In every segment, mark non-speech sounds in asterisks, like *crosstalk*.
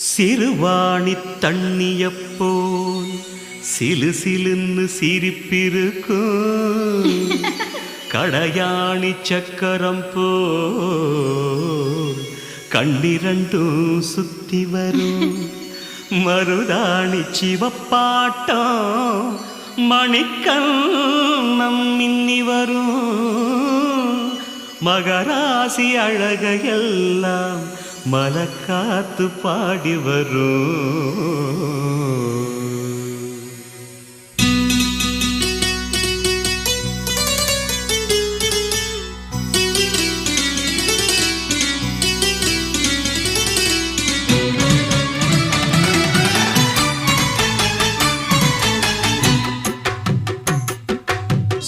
சிறுவாணி தண்ணியப்போல் சிலு சிலுன்னு சிரிப்பிருக்கும். *laughs* கடையாணி சக்கரம் போல் கண்ணிரண்டும் சுத்தி வரும். *laughs* மருதாணி சிவப்பாட்டம் மணிக்கண்ணம் மின்னி வரும். மகராசி அழகையெல்லாம் மலக்காத்து பாடி வரும்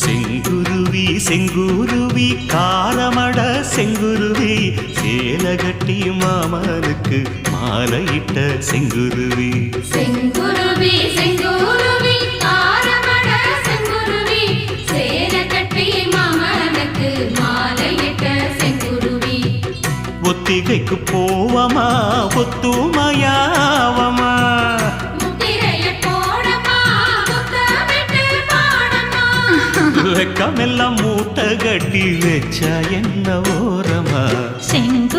செங்குருவி செங்குருவி காலமட செங்குரு சேலகட்டி மாமனுக்கு மாலையிட்ட செங்குருவி. செங்குருவி செங்குருவி கட்டி ஒத்திகைக்கு போவமா ஒத்துமையாவமா? வெக்கமெல்லாம் மூட்டை கட்டி வச்சா என்ன ஓரமா? செங்குருவி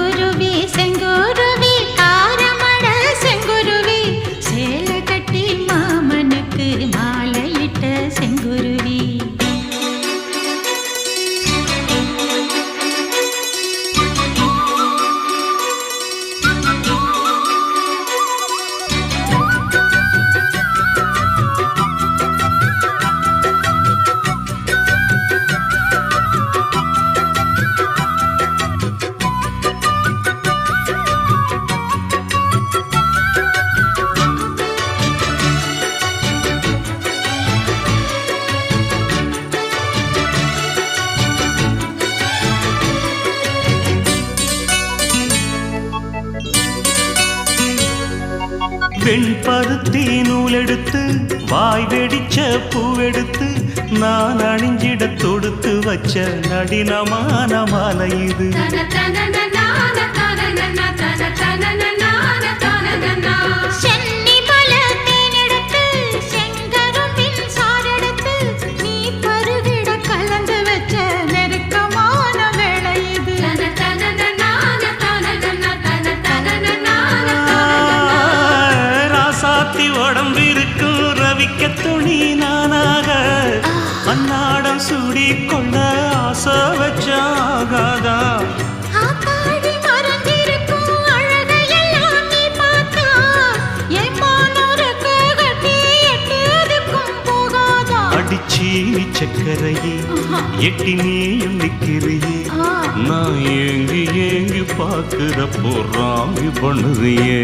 பூவெடுத்து நான் அணிஞ்சிட தொடுத்து வச்ச நடினமான மாலை இது. தன தன நான தன தன தன நான தன சென்னி கொள்ள ஆசை வச்சாகாதா? அடிச்சி சக்கரையே எட்டி நீயும் நிக்கிறியே. நான் ஏங்கி ஏங்கி பார்க்கிறப்போ ராமி பண்ணுறியே.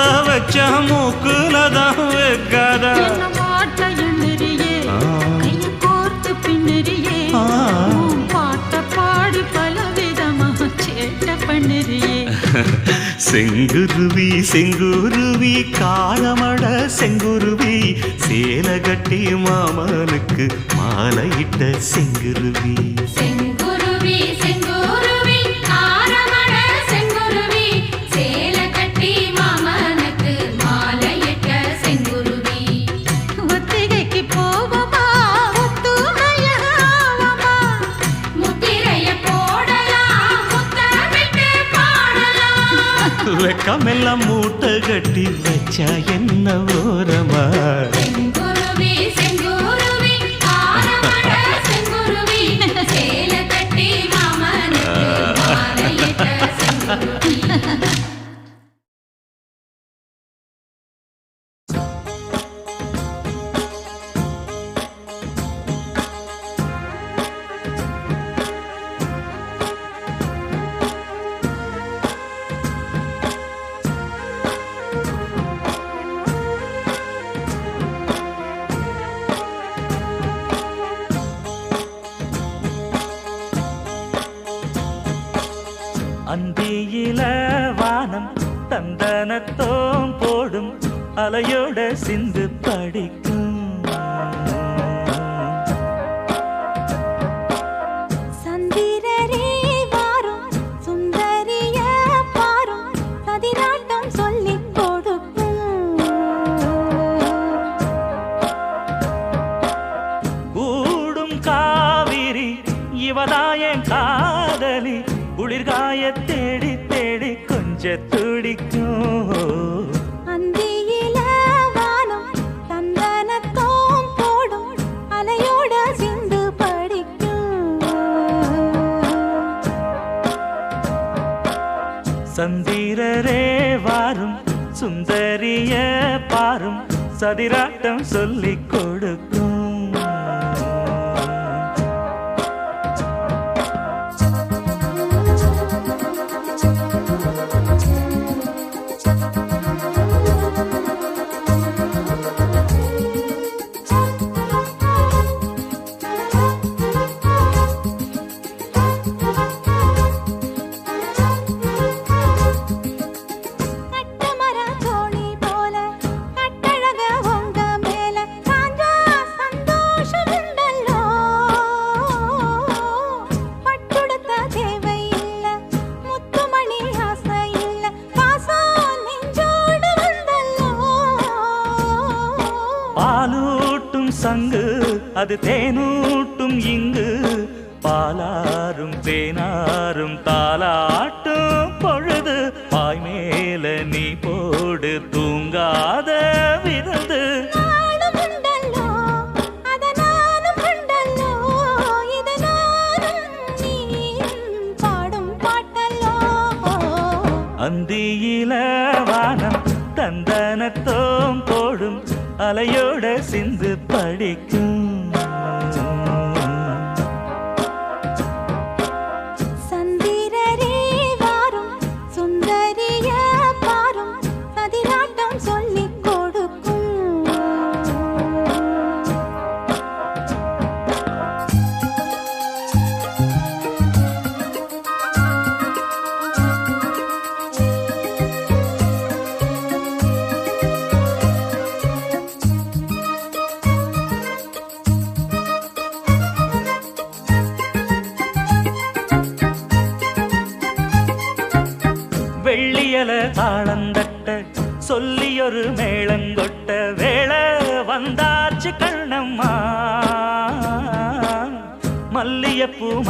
போட்ட வச்ச மூக்குல தான் வைக்காத செங்குருவி செங்குருவி காலமட செங்குருவி சேலை கட்டி மாமனுக்கு மாலையிட்ட செங்குருவி. செங்கு பழக்கமெல்லாம் மூட்டை கட்டி வச்சா என்ன ஓரமா? சந்தனத்தோம் போடும் அலையோட சிந்து படிக்க சந்திரரே வாரும் சுந்தரிய பாரும் சதிராட்டம் சொல்லி அது தேனூட்டும் இங்கு பாலாரும் தேனாரும் தா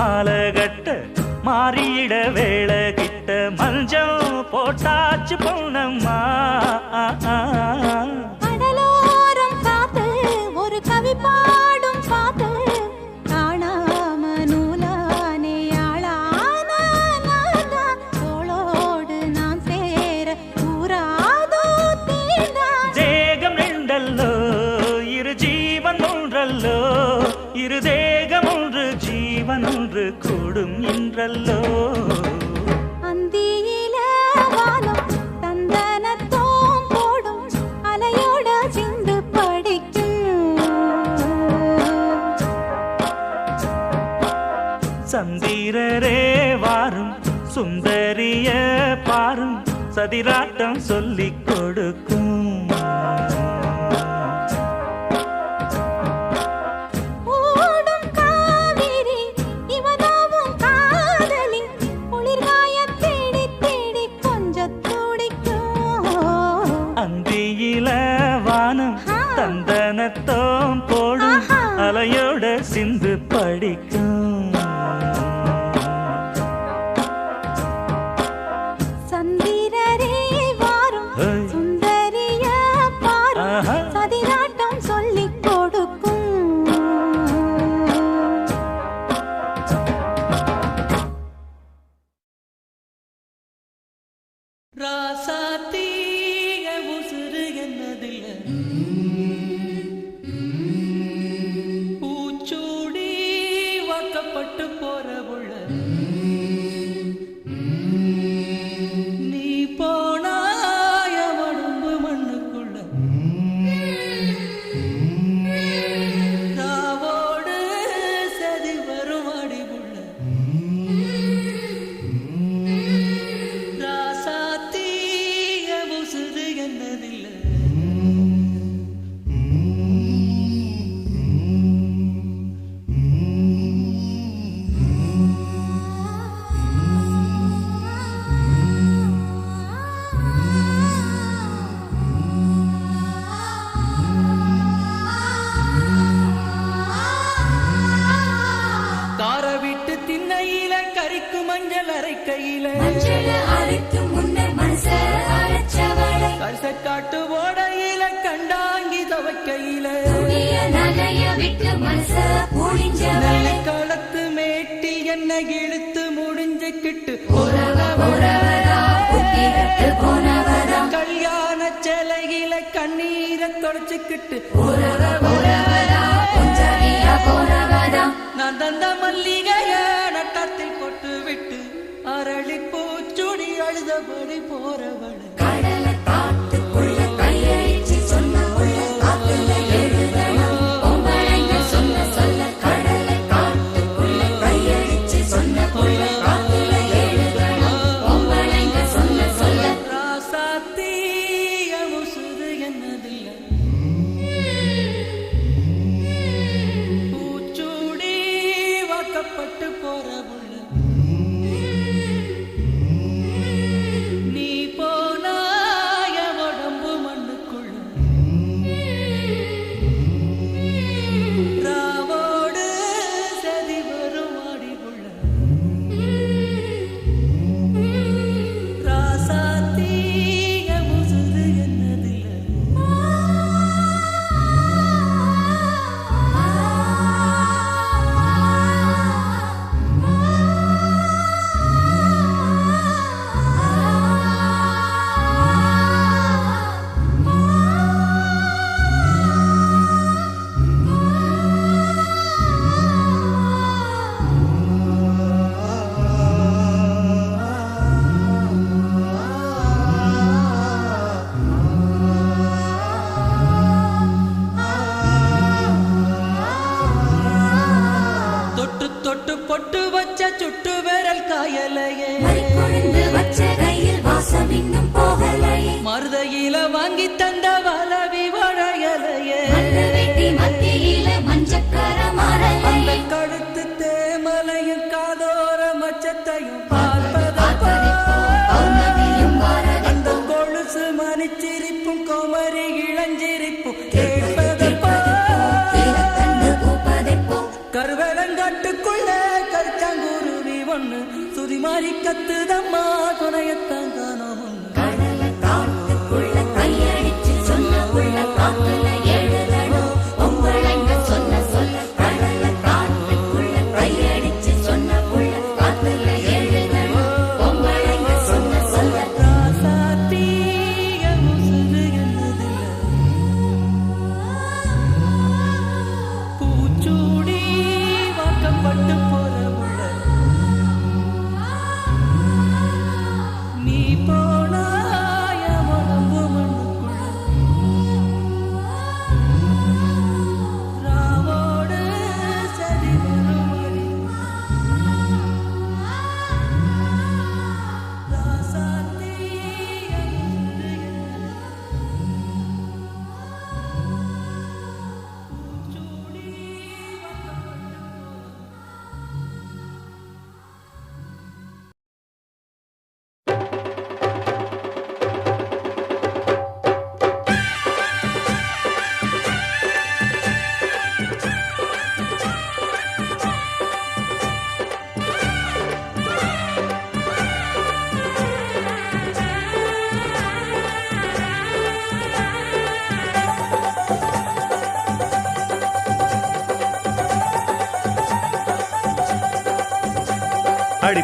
மாலை கட்ட மாறிட வேலை கிட்ட மஞ்சள் போட்டாச்சு பொண்ணம்மா நின்றல்லோ? சந்திரரே வாரும் சுந்தரிய பாரும் சதிராட்டம் சொல்லிக் கொடுக்கும். ராசாத்தீய உசுறு என்னதில்லை. கிட்டு நான் தந்த மல்லிகைய நட்டத்தில் கொட்டு விட்டு அரளி பூச்சுடி அழுதபடி போறவள். to hatta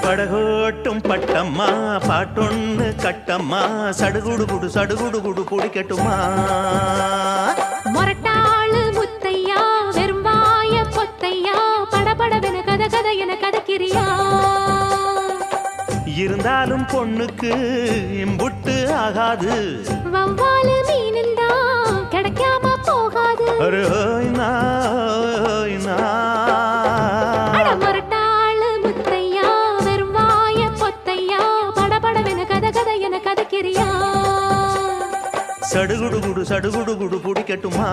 அடிபடகோட்டும் பட்டம்மா பாட்டொன்னு கட்டம்மா சடுகுடு குடு சடுகுடு குடு பிடிக்கட்டுமா மொரட்டாளு முத்தையா வெறும்பாய பொத்தையா படபடவென கத கத என கதக்கிறியா? இருந்தாலும் பொண்ணுக்கு இம்புட்டு ஆகாது. வவ்வாலு மீனுந்தா கிடைக்காம போகாது. அரே ஓய் நா, ஓய் நா. அட மொரட்டாளு முத்தையா சடுகுடு குடு சடுகுடு குடு பிடிக்கட்டுமா?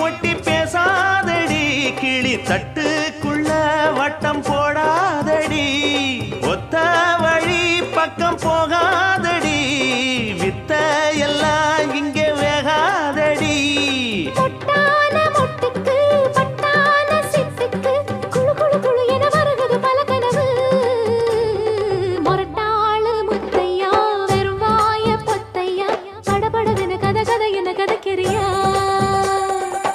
ஒட்டி பேசாதடி. கிளி தட்டுக்குள்ள வட்டம் போடாதடி. ஒத்த வழி பக்கம் போகாதடி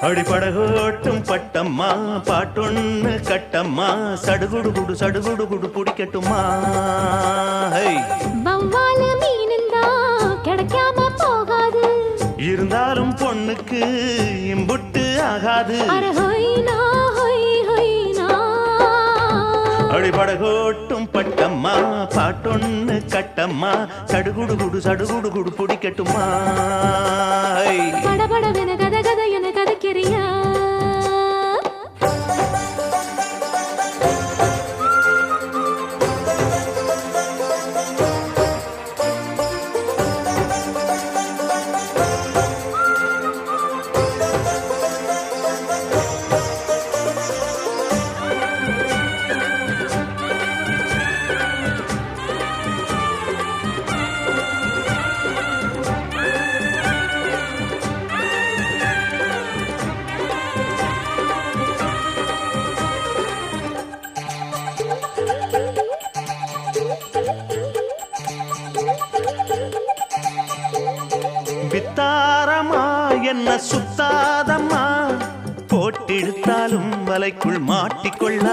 அடிபடகோட்டும் பட்டம்மா பாட்டொன்னு கட்டம்மா சடுகுடு குடு சடுகுடு குடு பிடிக்கட்டுமா. வவ்வாலு மீனுந்தா கிடைக்காம போகாது. இருந்தாலும் பொண்ணுக்கு இம்புட்டு ஆகாது. அடிபடகோட்டும் பட்டம்மா பாட்டொன்னு கட்டம்மா சடுகுடு குடு சடுகுடு குடு பிடிக்கட்டுமா. படபடவென கத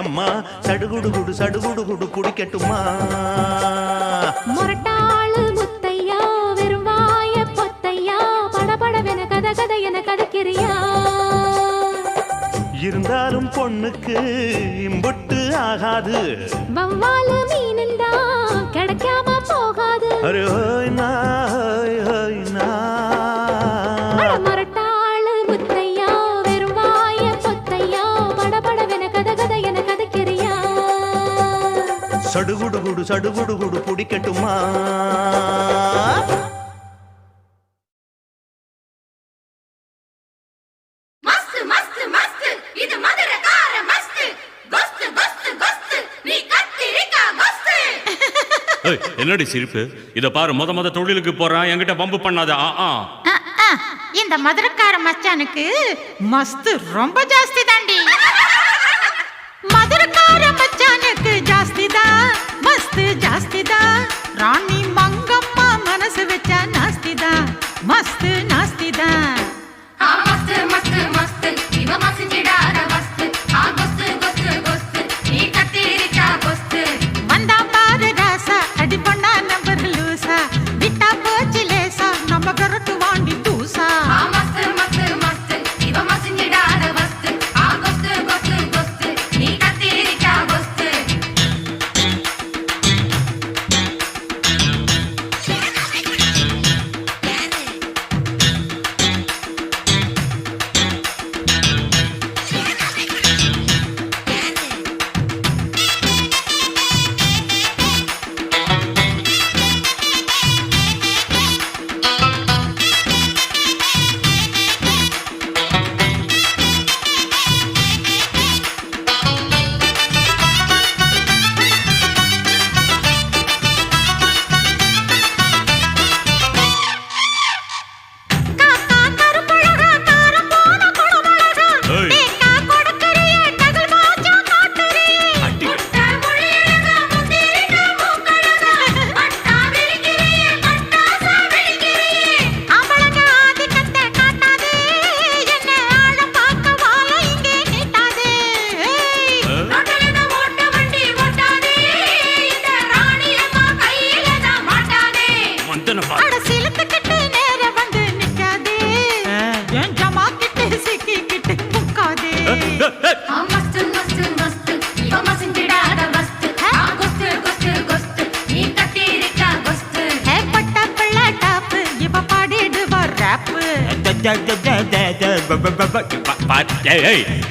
கட்டம்மா சடுகுடு குடு சடுகுடு குடு பிடிக்கட்டுமா மொரட்டாளு முத்தையா வெறும் வாய பொத்தையா படபடவென கத கத என கதக்கிறியா? இருந்தாலும் பொண்ணுக்கு இம்புட்டு ஆகாது. வவ்வாலு மீனுந்தா கிடைக்காம போகாது. அரே கத்திரிக்கா கொஸ்து. ஏய், என்னடி சிரிப்பு? இத பாரு முத முத தொழிலுக்கு போறான் என்கிட்ட பம்பு பண்ணாத இந்த மதுரக்கார மச்சானுக்கு மஸ்து ரொம்ப ஜாஸ்தி தாண்டி. மதுரக்கார மச்சானுக்கு ஜாஸ்தி தான் மஸ்து ஜாஸ்திதா ராணி மங்கம்மா மனசு வச்சா நாஸ்திதா மஸ்து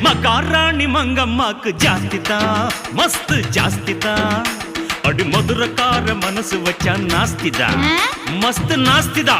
மகாராணி மங்கம்மாக்கு ஜாஸ்திதா மஸ்து ஜாஸ்திதா அடி மதுரக்கார மனசு வச்சா நாஸ்திதா மஸ்து நாஸ்திதா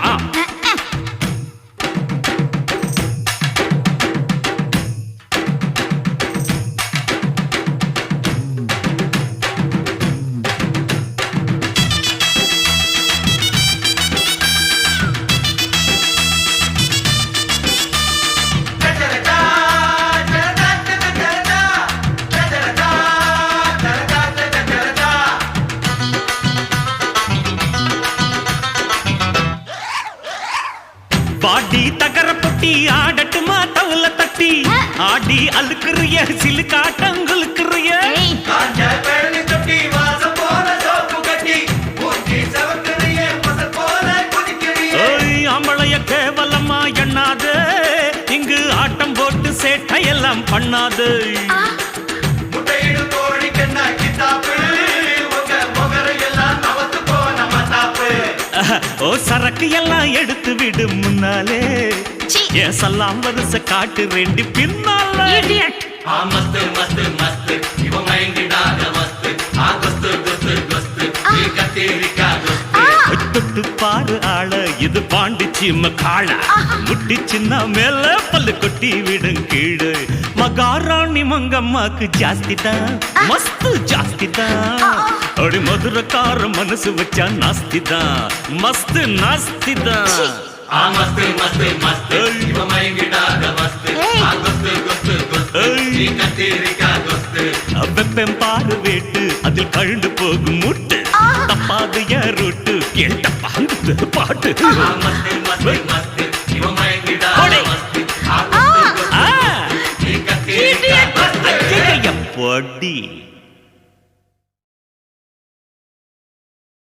தகர பொட்டி ஆடட்டுமா தவுல தட்டி. ஆடி அழுக்குறிய சிலு காட்டங்களுக்குறிய ஏய். காஞ்ச பழனி தொட்டி வாசம் போல சோப்பு கட்டி. மூஞ்சி சவக்கறியே மசல் போல குதிக்கிறியே. ஓய் ஆம்பளைய கேவலமா எண்ணாது. இங்கு ஆட்டம் போட்டு சேட்டையெல்லாம் பண்ணாது. ஓ சரக்கு எல்லாம் எடுத்து விடு முன்னாலே. சீ. என் சல்லாம் வரிச காட்டு ரெண்டு பின்னால. இடியட் ஆ மஸ்து மஸ்து மஸ்து. இவ மயங்கிடாத மஸ்து. ஆ கொஸ்து கொஸ்து கொஸ்து. நீ கத்தேரிக்கா கொஸ்து. தொட்டு பாரு ஆள இது பாண்டிச்சிம்ம காள முட்டி சின்ன மேல பல்லு கொட்டி விடும் கீழே. மகாராணி மங்கம்மாக்கு ஜாஸ்தி தான். மஸ்து ஜாஸ்தி தான். அடி மதுரக்கார மனசு வச்சா நாஸ்தி தான். மஸ்து நாஸ்தி தான். மஸ்து மஸ்து இவ மயங்கிடாத மஸ்து. ஏய். ஆ கொஸ்து கொஸ்து கொஸ்து ஏய். நீ கத்தேரிக்கா கொஸ்து வெப்பம் பாரு வேட்டு அதில் கழுண்டு போகும் முட்டு. தப்பாது என் ரூட்டு என் டப்பாந்து பாட்டு. மஸ்து மஸ்து மஸ்து. இவ மயங்கிடாத போடி. மஸ்து. ஆ கொஸ்து கொஸ்து ஆ, நீ கத்தேரிக்கா கொஸ்து ஐயைய, பொடி